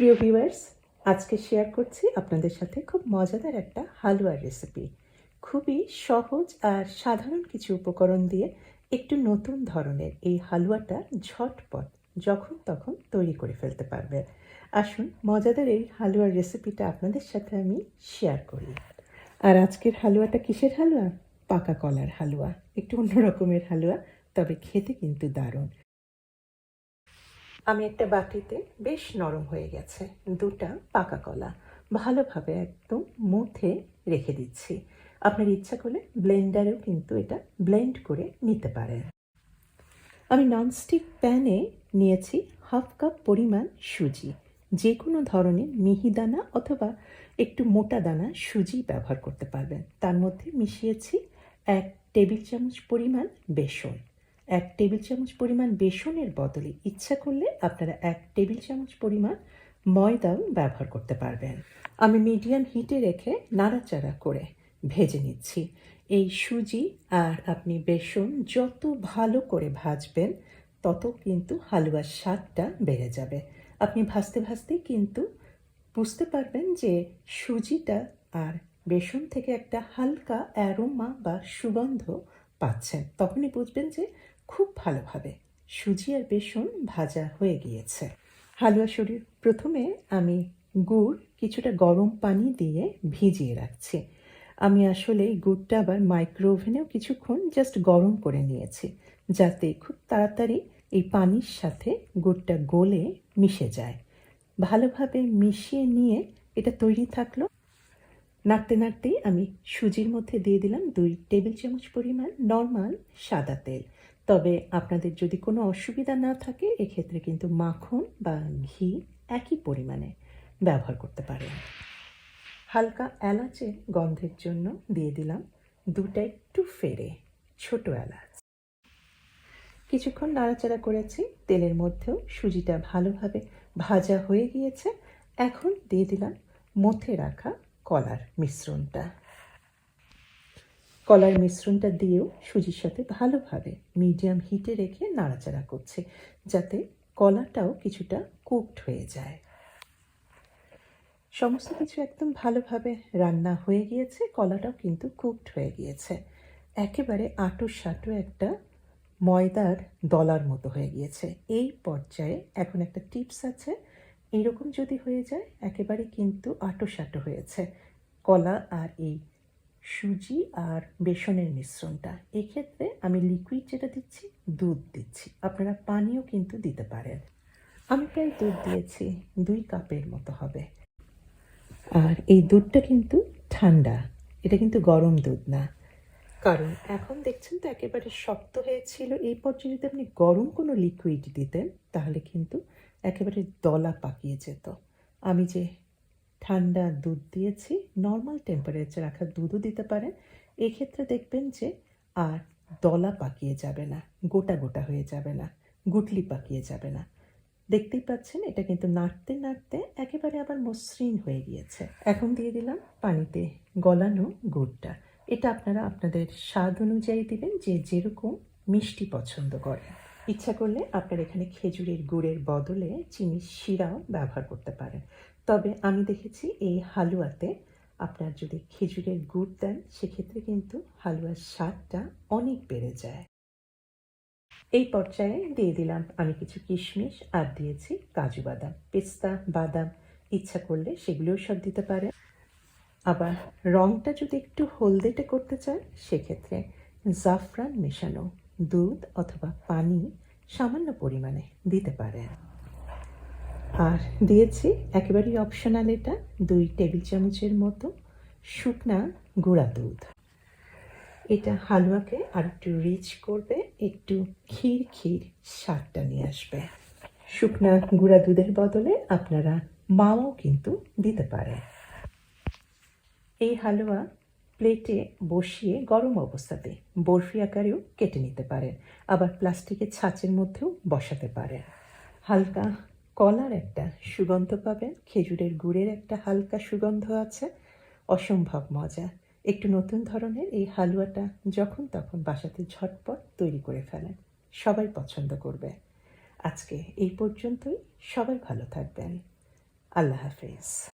প্রিয় ভিউয়ার্স, আজকে শেয়ার করছি আপনাদের সাথে খুব মজাদার একটা হালুয়ার রেসিপি খুবই সহজ আর সাধারণ কিছু উপকরণ দিয়ে একটু নতুন ধরনের এই হালুয়াটা ঝটপট, যখন তখন তৈরি করে ফেলতে পারবে আসুন, মজাদার এই হালুয়ার রেসিপিটা আপনাদের সাথে আমি শেয়ার করি। আর আজকের হালুয়াটা কিসের হালুয়া? পাকা কলার হালুয়া। একটু অন্য রকমের হালুয়া, তবে খেতে কিন্তু দারুণ। আমি একটা বাটিতে বেশ নরম হয়ে গেছে। দুটা পাকা কলা। ভালোভাবে একদম মুথে রেখে দিচ্ছি। আপনার ইচ্ছা করলে ব্লেন্ডারেও কিন্তু এটা ব্লেন্ড করে নিতে পারেন। আমি ননস্টিক প্যানে নিয়েছি হাফ কাপ পরিমাণ সুজি। যে কোনো ধরনের মিহিদানা অথবা একটু মোটা দানা সুজি ব্যবহার করতে পারবেন। তার মধ্যে মিশিয়েছি এক টেবিল চামচ পরিমাণ বেসন। এক টেবিল চামচ পরিমাণ বেসনের বদলে ইচ্ছা করলে আপনারা এক টেবিল চামচ পরিমাণ ময়দাও ব্যবহার করতে পারবেন। আমি মিডিয়াম হিটে রেখে নাড়াচাড়া করে ভেজে নিচ্ছি। এই সুজি আর আপনি বেসন যত ভালো করে ভাজবেন, তত কিন্তু হালুয়ার স্বাদটা বেড়ে যাবে। আপনি ভাজতে ভাজতে কিন্তু বুঝতে পারবেন যে সুজিটা আর বেসন থেকে একটা হালকা অ্যারোমা বা সুগন্ধ পাচ্ছেন, তখনই বুঝবেন যে খুব ভালোভাবে সুজি আর বেসন ভাজা হয়ে গিয়েছে। হালুয়া শরীর প্রথমে আমি গুড় কিছুটা গরম পানি দিয়ে ভিজিয়ে রাখছি। আমি আসলে এই গুড়টা আবার মাইক্রো ওভেনেও কিছুক্ষণ জাস্ট গরম করে নিয়েছি, যাতে খুব তাড়াতাড়ি এই পানির সাথে গুড়টা গলে মিশে যায়। ভালোভাবে মিশিয়ে নিয়ে এটা তৈরি থাকল। নাড়তে নাড়তেই আমি সুজির মধ্যে দিয়ে দিলাম দুই টেবিল চামচ পরিমাণ নর্মাল সাদা তেল। তবে আপনাদের যদি কোনো অসুবিধা না থাকে, এক্ষেত্রে কিন্তু মাখন বা ঘি একই পরিমাণে ব্যবহার করতে পারেন। হালকা এলাচের গন্ধের জন্য দিয়ে দিলাম দুটা একটু ফেরে ছোট এলাচ। কিছুক্ষণ নাড়াচাড়া করেছি, তেলের মধ্যেও সুজিটা ভালোভাবে ভাজা হয়ে গিয়েছে। এখন দিয়ে দিলাম মথে রাখা কলার মিশ্রণটা। কলার মিশ্রণটা দিয়েও সুজির সাথে ভালোভাবে মিডিয়াম হিটে রেখে নাড়াচাড়া করছে, যাতে কলাটাও কিছুটা কুকড হয়ে যায়। সমস্ত কিছু একদম ভালোভাবে রান্না হয়ে গিয়েছে, কলাটাও কিন্তু কুকড হয়ে গিয়েছে। একেবারে আটো সাটো একটা ময়দার দলার মতো হয়ে গিয়েছে। এই পর্যায়ে এখন একটা টিপস আছে এইরকম যদি হয়ে যায়, একেবারে কিন্তু আটো সাটো হয়েছে। কলা আর এই সুজি আর বেসনের মিশ্রণটা। এক্ষেত্রে আমি লিকুইড যেটা দিচ্ছি, দুধ দিচ্ছি। আপনারা পানিও কিন্তু দিতে পারেন। আমি প্রায় দুধ দিয়েছি, দুই কাপের মতো হবে। আর এই দুধটা কিন্তু ঠান্ডা। এটা কিন্তু গরম দুধ না। কারণ এখন দেখছেন তো একেবারে শক্ত হয়েছিল। এই পর্যায়ে যদি আপনি গরম কোনো লিকুইড দিতেন, তাহলে কিন্তু একেবারে দলা পাকিয়ে যেত। আমি যে ঠান্ডা দুধ দিয়েছি নর্মাল টেম্পারেচার রাখা দুধও দিতে পারেন। এক্ষেত্রে দেখবেন যে আর দলা পাকিয়ে যাবে না, গোটা গোটা হয়ে যাবে না, গুটলি পাকিয়ে যাবে না। দেখতেই পাচ্ছেন, এটা কিন্তু নাড়তে নাড়তে একেবারে আবার মসৃণ হয়ে গিয়েছে। এখন দিয়ে দিলাম পানিতে গলানো গুড়টা। এটা আপনারা আপনাদের স্বাদ অনুযায়ী দিবেন, যে যেরকম মিষ্টি পছন্দ করেন। ইচ্ছা করলে আপনার এখানে খেজুরের গুড়ের বদলে চিনির শিরাও ব্যবহার করতে পারেন। তবে আমি দেখেছি এই হালুয়াতে আপনার যদি খেজুরের গুড় দেন, সেক্ষেত্রে কিন্তু হালুয়ার স্বাদটা অনেক বেড়ে যায়। এই পর্যায়ে দিয়ে দিলাম আমি কিছু কিশমিশ আর দিয়েছি কাজু বাদাম, পেস্তা, বাদাম। ইচ্ছা করলে সেগুলোও সব দিতে পারে আবার রঙটা যদি একটু হলদেটে করতে চান, সেক্ষেত্রে জাফরান মেশানো দুধ অথবা পানি সামান্য পরিমাণে দিতে পারেন। আর দিয়েছি একেবারেই অপশনাল এটা, দুই টেবিল চামচের মতো শুকনা গুঁড়া দুধ। এটা হালুয়াকে আর একটু রিচ করবে, একটু ক্ষীর ক্ষীর স্বাদটা নিয়ে আসবে। শুকনা গুঁড়া দুধের বদলে আপনারা মাও কিন্তু দিতে পারেন। এই হালুয়া প্লেটে বসিয়ে গরম অবস্থাতে বরফি আকারেও কেটে নিতে পারেন। আবার প্লাস্টিকের ছাঁচের মধ্যেও বসাতে পারেন। হালকা কলার একটা সুগন্ধ পাবেন। খেজুরের গুড়ের একটা হালকা সুগন্ধ আছে। অসম্ভব মজা। একটু নতুন ধরনের এই হালুয়াটা যখন তখন বাসাতে ঝটপট তৈরি করে ফেলেন। সবাই পছন্দ করবে। আজকে এই পর্যন্তই। সবাই ভালো থাকবেন। আল্লাহ হাফেজ।